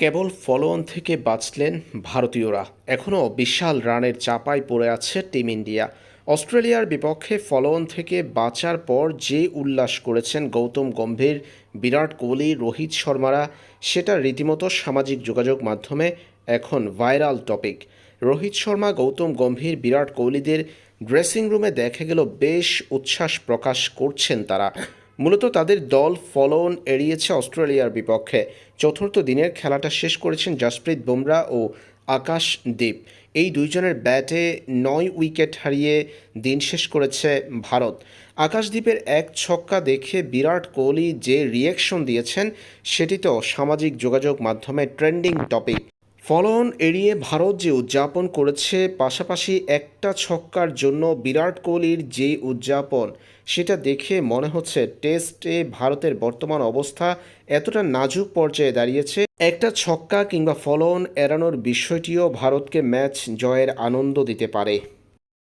কেবল follow-on থেকে বাঁচলেন ভারতীয়রা। এখনও বিশাল রানের চাপায় পড়ে আছে টিম ইন্ডিয়া। অস্ট্রেলিয়ার বিপক্ষে ফলোঅন থেকে বাঁচার পর যে উল্লাস করেছেন গৌতম গম্ভীর, বিরাট কোহলি, রোহিত শর্মারা, সেটা রীতিমতো সামাজিক যোগাযোগ মাধ্যমে এখন ভাইরাল টপিক। রোহিত শর্মা, গৌতম গম্ভীর, বিরাট কোহলিদের ড্রেসিং রুমে দেখা গেল বেশ উচ্ছ্বাস প্রকাশ করছেন তারা। মূলত তাদের দল ফলোন এড়িয়েছে অস্ট্রেলিয়ার বিপক্ষে। চতুর্থ দিনের খেলাটা শেষ করেছেন জসপ্রীত বুমরা ও আকাশ আকাশদীপ এই দুইজনের ব্যাটে নয় উইকেট হারিয়ে দিন শেষ করেছে ভারত। আকাশদ্বীপের এক ছক্কা দেখে বিরাট কোহলি যে রিয়াকশন দিয়েছেন সেটি তো সামাজিক যোগাযোগ মাধ্যমে ট্রেন্ডিং টপিক ফলন এড়িয়ে ভারত যে উদযাপন করেছে, পাশাপাশি একটা ছক্কার জন্য বিরাট কোহলির যে উদযাপন, সেটা দেখে মনে হচ্ছে টেস্টে ভারতের বর্তমান অবস্থা এতটা নাজুক পর্যায়ে দাঁড়িয়েছে। একটা ছক্কা কিংবা ফলন এড়ানোর বিষয়টিও ভারতকে ম্যাচ জয়ের আনন্দ দিতে পারে।